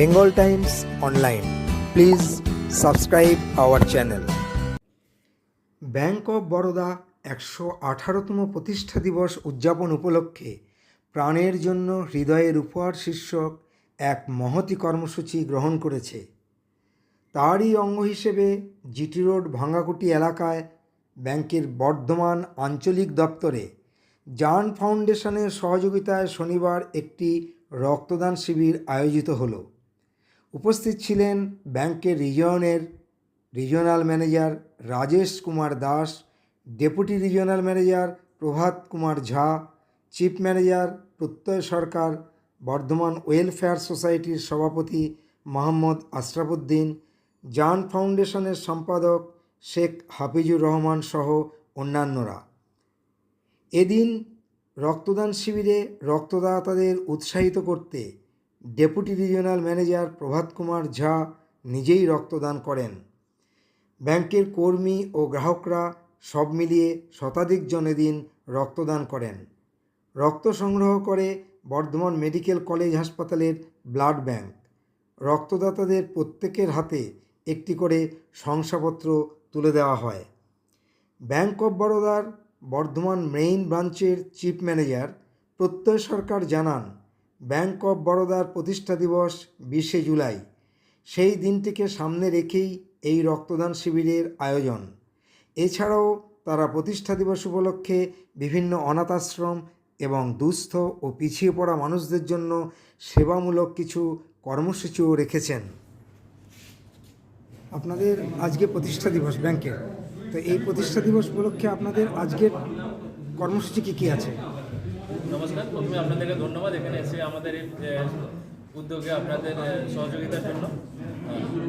Bengal Times online please subscribe our channel bank of Baroda একশো আঠারোতম প্রতিষ্ঠা দিবস উদযাপন উপলক্ষে প্রাণের জন্য হৃদয়ের উপহার শীর্ষক এক মহতি কর্মসূচি গ্রহণ করেছে। তারই অঙ্গ হিসেবে জিটি রোড ভাঙ্গাকুটি এলাকায় ব্যাংকের বর্ধমান আঞ্চলিক দপ্তরে জান ফাউন্ডেশনের সহযোগিতায় শনিবার একটি রক্তদান শিবির আয়োজিত হলো। উপস্থিত ছিলেন ব্যাংকের রিজনের regional manager Rajesh Kumar Das deputy regional manager Prabhat Kumar Jha chief manager Pratyay Sarkar, Bardhaman welfare সোসাইটির সভাপতি মোহাম্মদ আশরাফুদ্দিন, জান ফাউন্ডেশনের সম্পাদক শেখ হাফিজুর রহমান সহ অন্যান্যরা। এদিন রক্তদান শিবিরে রক্তদাতাদের উৎসাহিত করতে deputy regional manager Prabhat Kumar Jha নিজেই রক্তদান করেন। ব্যাংকের কর্মী ও গ্রাহকরা সব মিলিয়ে শতাধিক জন এদিন রক্তদান করেন। রক্ত সংগ্রহ করে বর্ধমান মেডিকেল কলেজ হাসপাতালের ব্লাড ব্যাংক। রক্তদাতাদের প্রত্যেকের হাতে একটি করে শংসাপত্র তুলে দেওয়া হয়। ব্যাংক অফ বরোদার বর্ধমান মেইন ব্রাঞ্চের চিফ ম্যানেজার প্রত্যয় সরকার জানান ব্যাংক অফ বরোদার প্রতিষ্ঠা দিবস বিশে জুলাই। সেই দিনটিকে সামনে রেখেই এই রক্তদান শিবিরের আয়োজন। এছাড়াও তারা প্রতিষ্ঠা দিবস উপলক্ষে বিভিন্ন অনাথ আশ্রম এবং দুস্থ ও পিছিয়ে পড়া মানুষদের জন্য সেবামূলক কিছু কর্মসূচিও রেখেছেন। আপনাদের আজকে প্রতিষ্ঠা দিবস ব্যাংকের তো এই প্রতিষ্ঠা দিবস উপলক্ষে আপনাদের আজকের কর্মসূচি কী কী আছে? নমস্কার। প্রথমে আপনাদেরকে ধন্যবাদ। এখানে এসে আমাদের এই উদ্যোগে আপনাদের সহযোগিতার জন্য।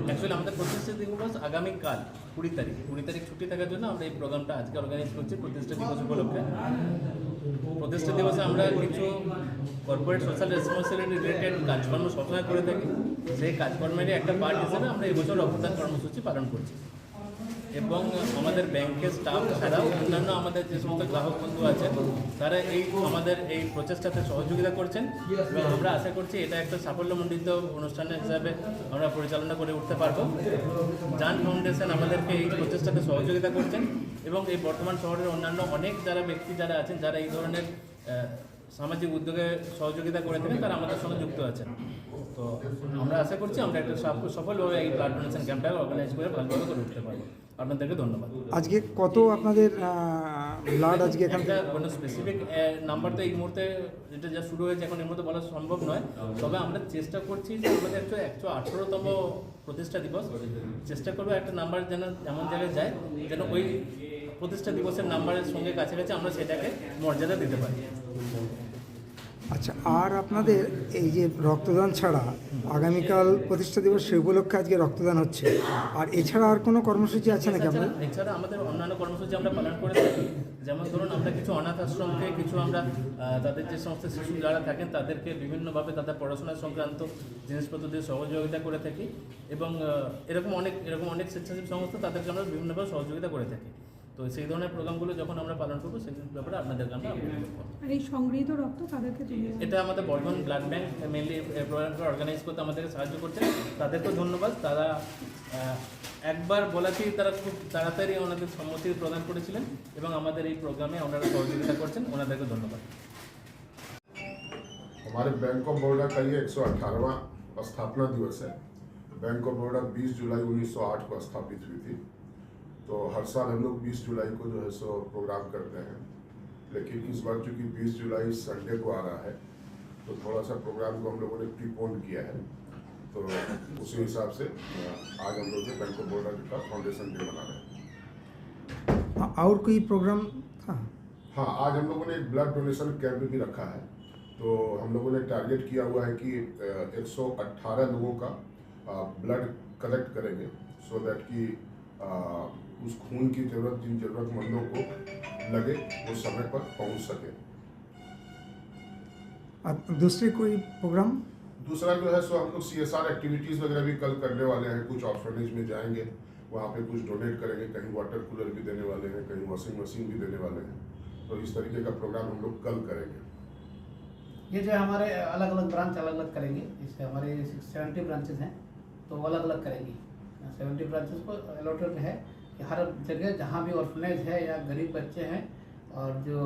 অ্যাকচুয়ালি আমাদের প্রতিষ্ঠা দিবস আগামীকাল কুড়ি তারিখ। কুড়ি তারিখ ছুটি থাকার জন্য আমরা এই প্রোগ্রামটা আজকে অর্গানাইজ করছি প্রতিষ্ঠা দিবস উপলক্ষে। প্রতিষ্ঠা দিবসে আমরা কিছু কর্পোরেট সোশ্যাল রেসপন্সিবিলিটি রিলেটেড কাজকর্ম সবসময় করে থাকি। সেই কাজকর্মেরই একটা পার্ট হিসেবে আমরা এবছর রক্তদান কর্মসূচি পালন করছি। এবং আমাদের ব্যাংকের স্টাফ ছাড়াও অন্যান্য আমাদের যে সমস্ত গ্রাহক বন্ধু আছে তারা এই আমাদের এই প্রচেষ্টাতে সহযোগিতা করছেন। এবং আমরা আশা করছি এটা একটা সাফল্যমণ্ডিত অনুষ্ঠান হিসাবে আমরা পরিচালনা করে উঠতে পারব। জান ফাউন্ডেশন আমাদেরকে এই প্রচেষ্টাতে সহযোগিতা করছেন এবং এই বর্তমান শহরের অন্যান্য অনেক যারা ব্যক্তি যারা আছেন, যারা এই ধরনের সামাজিক উদ্যোগে সহযোগিতা করে থাকেন, তারা আমাদের সঙ্গে যুক্ত আছেন। তো আমরা আশা করছি আমরা একটা সফ- সফলভাবে এই ব্লাড ডোনেশন ক্যাম্পটা অর্গানাইজ করে ভালোভাবে করে উঠতে পারব। আপনাদেরকে ধন্যবাদ। আজকে কত আপনাদের ব্লাড আজকে এখান কোনো স্পেসিফিক নাম্বার তো এই মুহূর্তে যেটা যা শুরু হয়েছে এখন এর মধ্যে বলা সম্ভব নয়। তবে আমরা চেষ্টা করছি যে আমাদের একশো একশো আঠেরোতম প্রতিষ্ঠা দিবস চেষ্টা করব একটা নাম্বার যেন এমন জায়গায় যায় যেন ওই প্রতিষ্ঠা দিবসের নাম্বারের সঙ্গে কাছাকাছি আমরা সেটাকে মর্যাদা দিতে পারি। আচ্ছা আর আপনাদের এই যে রক্তদান ছাড়া আগামীকাল প্রতিষ্ঠা দিবস সে উপলক্ষে আজকে রক্তদান হচ্ছে। আর এছাড়া আর কোনো কর্মসূচি আছে নাকি আপনার এছাড়া- আমাদের অন্যান্য কর্মসূচি আমরা পালন করে থাকি। যেমন ধরুন আমরা কিছু অনাথ আশ্রমকে কিছু আমরা তাদের যে সমস্ত শিশু যারা থাকেন তাদেরকে বিভিন্নভাবে তাদের পড়াশোনা সংক্রান্ত জিনিসপত্র দিয়ে সহযোগিতা করে থাকি। এবং এরকম অনেক এরকম অনেক স্বেচ্ছাসেবী সংস্থা তাদেরকে আমরা বিভিন্নভাবে সহযোগিতা করে থাকি। তো সেই ধরনের প্রোগ্রামগুলো যখন আমরা পালন করবো সেই ব্যাপারে আপনাদেরকে আমরা update করবো। আর এই সংগৃহীত রক্ত তাদেরকে তুলে দেওয়া এটা আমাদের বর্ধমান ব্লাড ব্যাংক মেনলি প্রোগ্রামটা অর্গানাইজ করতে আমাদেরকে সাহায্য করছে তাদেরকেও ধন্যবাদ তারা আহ, একবার বলাতেই তারা খুব তাড়াতাড়ি ওনাদের সম্মতি প্রদান করেছিলেন এবং আমাদের এই প্রোগ্রামে ওনারা সহযোগিতা করছেন ওনাদেরকে ধন্যবাদ हमारे बैंक ऑफ बड़ौदा का ये एक सौ अठारहवा स्थापना दिवस है बैंक ऑफ बड़ौदा 20 जुलाई 1908 को स्थापित हुई थी तो हर साल हम लोग 20 जुलाई को जो है सो प्रोग्राम करते हैं। लेकिन इस बार चूँकि 20 जुलाई संडे को आ रहा है तो थोड़ा सा प्रोग्राम को हम लोगों ने प्रीपोन किया है। तो उसी हिसाब से आज हम लोग बैंक ऑफ़ बड़ौदा का फाउंडेशन डे मना रहे हैं। और कोई प्रोग्राम था? हाँ आज हम लोगों ने एक ब्लड डोनेशन कैंप भी रखा है। तो हम लोगों ने टारगेट किया हुआ है कि एक सौ अट्ठारह लोगों का ब्लड कलेक्ट करेंगे। सो so दैट कि उस खून की ज़रूरत जिन जरूरतमंदों को लगे वो समय पर पहुँच सके। और दूसरे कोई प्रोग्राम दूसरा जो है सो हम लोग सी एस आर एक्टिविटीज़ वगैरह भी कल करने वाले हैं। कुछ ऑर्फनेज में जाएँगे वहाँ पे कुछ डोनेट करेंगे। कहीं वाटर कूलर भी देने वाले हैं कहीं वॉशिंग मशीन भी देने वाले हैं। तो इस तरीके का प्रोग्राम हम लोग कल करेंगे। ये जो हमारे अलग अलग ब्रांच अलग अलग करेंगे। इससे हमारे सेवेंटी ब्रांचेस हैं तो अलग अलग करेंगी। सेवेंटी ब्रांचेस को अलॉटेड है। कि हर जगह जहाँ भी ऑर्फनेज है या गरीब बच्चे हैं और जो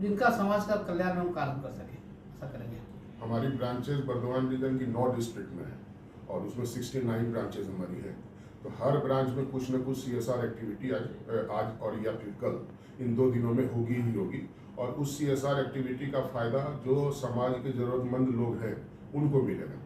जिनका समाज का कल्याण हम कार्य कर सके, ऐसा करेंगे। हमारी ब्रांचेज बर्धमान रीजन की नौ डिस्ट्रिक्ट में है और उसमें सिक्सटी नाइन ब्रांचेज हमारी है। तो हर ब्रांच में कुछ न कुछ सीएसआर एक्टिविटी आज आज और या फिर कल, इन दो दिनों में होगी ही होगी। और उस सीएसआर एक्टिविटी का फ़ायदा जो समाज के जरूरतमंद लोग हैं, उनको मिलेगा।